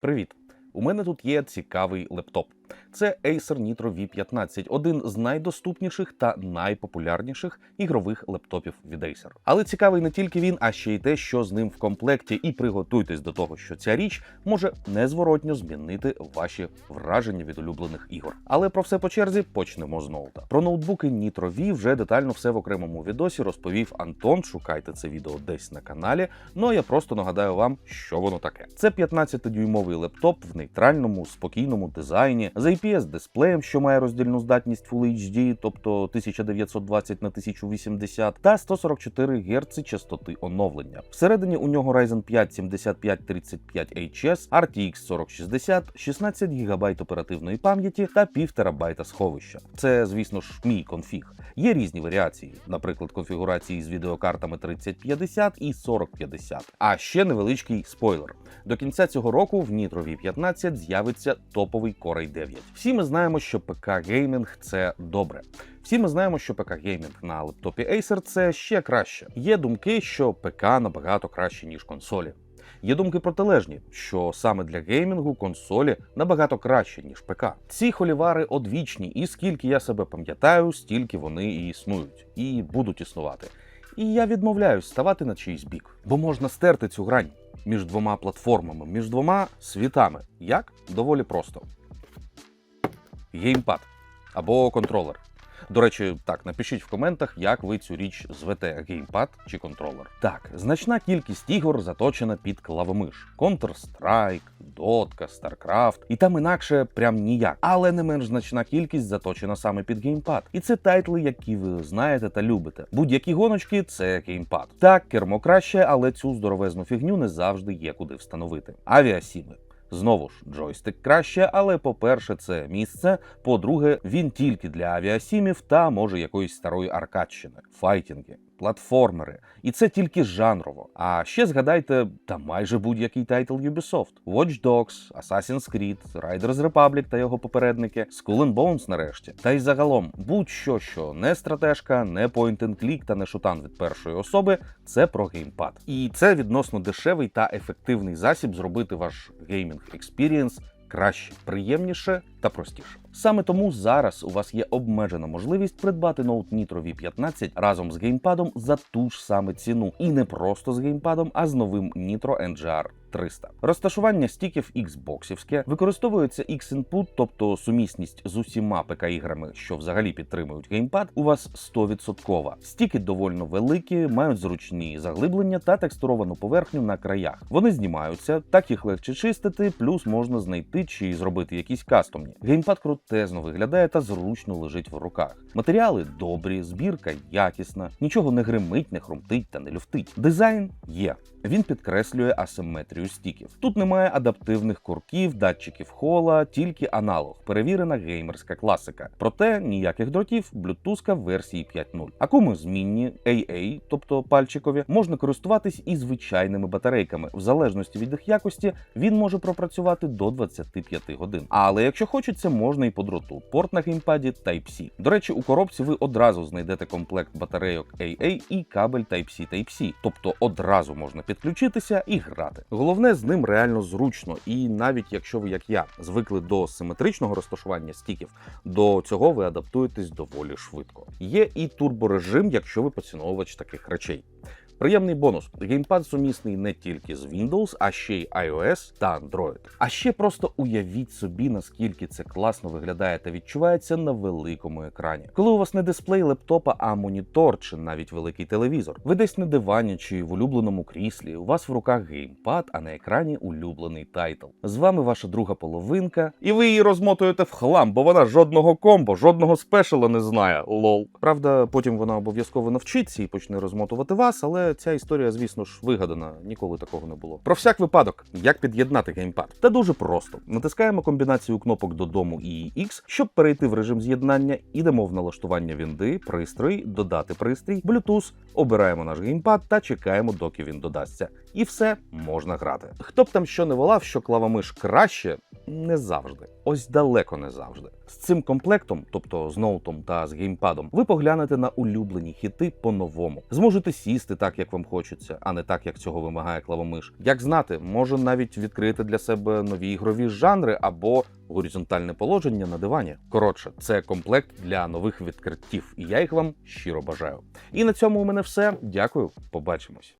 Привіт! У мене тут є цікавий лептоп. Це Acer Nitro V15, один з найдоступніших та найпопулярніших ігрових лептопів від Acer. Але цікавий не тільки він, а ще й те, що з ним в комплекті. І приготуйтесь до того, що ця річ може незворотньо змінити ваші враження від улюблених ігор. Але про все по черзі почнемо з ноута. Про ноутбуки Nitro V вже детально все в окремому відосі розповів Антон. Шукайте це відео десь на каналі. Ну а я просто нагадаю вам, що воно таке. Це 15-дюймовий лептоп в нейтральному, спокійному дизайні з IPS-дисплеєм, що має роздільну здатність Full HD, тобто 1920 на 1080, та 144 Гц частоти оновлення. Всередині у нього Ryzen 5 7535HS, RTX 4060, 16 ГБ оперативної пам'яті та 1,5 ТБ сховища. Це, звісно ж, мій конфіг. Є різні варіації, наприклад, конфігурації з відеокартами 3050 і 4050. А ще невеличкий спойлер. До кінця цього року в Nitro V15 з'явиться топовий Core i9. Всі ми знаємо, що ПК геймінг це добре. Всі ми знаємо, що ПК геймінг на лептопі Acer це ще краще. Є думки, що ПК набагато краще ніж консолі. Є думки протилежні, що саме для геймінгу консолі набагато краще, ніж ПК. Ці холівари одвічні, і скільки я себе пам'ятаю, стільки вони і існують, і будуть існувати. І я відмовляюсь ставати на чийсь бік, бо можна стерти цю грань між двома платформами, між двома світами. Як? Доволі просто. Геймпад або контролер. До речі, так, напишіть в коментах, як ви цю річ звете геймпад чи контролер. Так, значна кількість ігор заточена під клавомиш: Counter-Strike, Дотка, StarCraft, і там інакше прям ніяк. Але не менш значна кількість заточена саме під геймпад. І це тайтли, які ви знаєте та любите. Будь-які гоночки це геймпад. Так, кермо краще, але цю здоровезну фігню не завжди є куди встановити. Авіасіми. Знову ж, джойстик краще, але по-перше, це місце. По-друге, він тільки для авіасімів та може якоїсь старої аркадщини, файтінги, платформери. І це тільки жанрово. А ще згадайте, та майже будь-який тайтл Ubisoft: Watch Dogs, Assassin's Creed, Riders Republic та його попередники, Skull and Bones нарешті. Та й загалом, будь-що, що не стратежка, не point and click та не шутан від першої особи, це про геймпад. І це відносно дешевий та ефективний засіб зробити ваш геймінг експірієнс краще, приємніше та простіше. Саме тому зараз у вас є обмежена можливість придбати ноут Nitro V15 разом з геймпадом за ту ж саме ціну, і не просто з геймпадом, а з новим Nitro NGR 300. Розташування стіків Xboxівське, використовується X-Input, тобто сумісність з усіма ПК-іграми, що взагалі підтримують геймпад, у вас 100%. Стіки довольно великі, мають зручні заглиблення та текстуровану поверхню на краях. Вони знімаються, так їх легше чистити, плюс можна знайти чи зробити якісь кастомні. Геймпад крутезно виглядає та зручно лежить в руках. Матеріали добрі, збірка якісна, нічого не гримить, не хрумтить та не люфтить. Дизайн є. Він підкреслює асиметрію стіків. Тут немає адаптивних курків, датчиків хола, тільки аналог, перевірена геймерська класика. Проте ніяких дротів, блютузка версії 5.0. Акуми змінні AA, тобто пальчикові, можна користуватись і звичайними батарейками. В залежності від їх якості він може пропрацювати до 25 годин. Але якщо хочеться, можна і по дроту. Порт на геймпаді Type-C. До речі, у коробці ви одразу знайдете комплект батарейок AA і кабель Type-C Type-C, тобто одразу можна підключитися і грати. Головне з ним реально зручно, і навіть якщо ви, як я, звикли до симетричного розташування стіків, до цього ви адаптуєтесь доволі швидко. Є і турборежим, якщо ви поціновувач таких речей. Приємний бонус: геймпад сумісний не тільки з Windows, а ще й iOS та Android. А ще просто уявіть собі, наскільки це класно виглядає та відчувається на великому екрані. Коли у вас не дисплей лептопа, а монітор чи навіть великий телевізор. Ви десь на дивані чи в улюбленому кріслі. У вас в руках геймпад, а на екрані улюблений тайтл. З вами ваша друга половинка, і ви її розмотуєте в хлам, бо вона жодного комбо, жодного спешала не знає. Лол. Правда, потім вона обов'язково навчиться і почне розмотувати вас, ця історія, звісно ж, вигадана. Ніколи такого не було. Про всяк випадок, як під'єднати геймпад. Та дуже просто. Натискаємо комбінацію кнопок додому і X, щоб перейти в режим з'єднання. Ідемо в налаштування вінди, пристрій, додати пристрій, Bluetooth, обираємо наш геймпад та чекаємо, доки він додасться. І все можна грати. Хто б там що не волав, що клавомиш краще, Не завжди, ось далеко не завжди. З цим комплектом, тобто з ноутом та з геймпадом, ви поглянете на улюблені хіти по-новому. Зможете сісти так, як вам хочеться, а не так, як цього вимагає клавомиш. Як знати, може навіть відкрити для себе нові ігрові жанри або горизонтальне положення на дивані. Коротше, це комплект для нових відкриттів, і я їх вам щиро бажаю. І на цьому у мене все. Дякую, побачимось.